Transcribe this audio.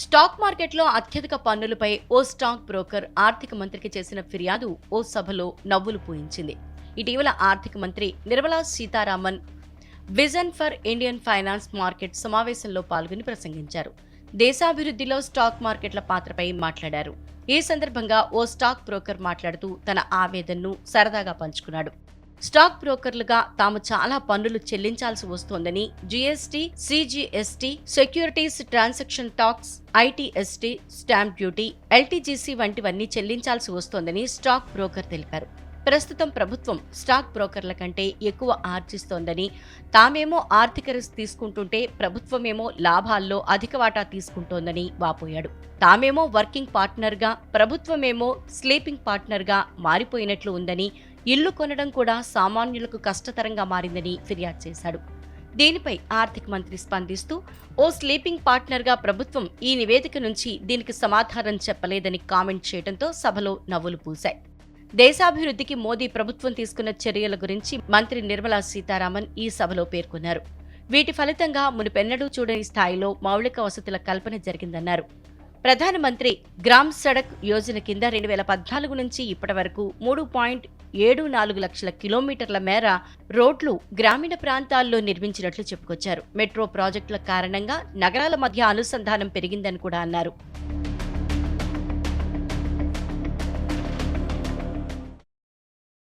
Stock మార్కెట్లో అత్యధిక పన్నులపై ఓ stock broker ఆర్థిక మంత్రికి చేసిన ఫిర్యాదు ఓ సభలో నవ్వులు పూయించింది. ఇటీవల ఆర్థిక మంత్రి Nirmala Sitharaman vision for Indian finance market సమావేశంలో పాల్గొని ప్రసంగించారు. దేశాభివృద్ధిలో స్టాక్ మార్కెట్ల పాత్రపై మాట్లాడారు. ఈ సందర్భంగా ఓ స్టాక్ బ్రోకర్ మాట్లాడుతూ తన ఆవేదనను సరదాగా పంచుకున్నాడు. స్టాక్ బ్రోకర్లుగా తాము చాలా పన్నులు చెల్లించాల్సి వస్తోందని GST CGST securities transaction tax ITST stamp duty LTGC వంటివన్నీ చెల్లించాల్సి వస్తోందని స్టాక్ బ్రోకర్ తెలిపారు. ప్రస్తుతం ప్రభుత్వం స్టాక్ బ్రోకర్ల కంటే ఎక్కువ ఆర్జిస్తోందని తామేమో ఆర్థిక రిస్క్ తీసుకుంటుంటే ప్రభుత్వమేమో లాభాల్లో అధిక వాటా తీసుకుంటోందని వాపోయాడు. తామేమో వర్కింగ్ పార్ట్నర్గా ప్రభుత్వమేమో స్లీపింగ్ పార్ట్నర్గా మారిపోయినట్లు ఉందని ఇల్లు కొనడం కూడా సామాన్యులకు కష్టతరంగా మారిందని ఫిర్యాదు చేశాడు. దీనిపై ఆర్థిక మంత్రి స్పందిస్తూ ఓ స్లీపింగ్ పార్ట్నర్గా ప్రభుత్వం ఈ నివేదిక నుంచి దీనికి సమాధానం చెప్పలేదని కామెంట్ చేయడంతో సభలో నవ్వులు పూశాయి. దేశాభివృద్ధికి మోదీ ప్రభుత్వం తీసుకున్న చర్యల గురించి మంత్రి నిర్మలా సీతారామన్ ఈ సభలో పేర్కొన్నారు. వీటి ఫలితంగా మునుపెన్నడూ చూడని స్థాయిలో మౌలిక వసతుల కల్పన జరిగిందన్నారు. ప్రధానమంత్రి గ్రామ్ సడక్ యోజన కింద రెండు వేల పద్నాలుగు నుంచి ఇప్పటి వరకు మూడు పాయింట్ ఏడు నాలుగు లక్షల కిలోమీటర్ల మేర రోడ్లు గ్రామీణ ప్రాంతాల్లో నిర్మించినట్లు చెప్పుకొచ్చారు. మెట్రో ప్రాజెక్టుల కారణంగా నగరాల మధ్య అనుసంధానం పెరిగిందని కూడా అన్నారు.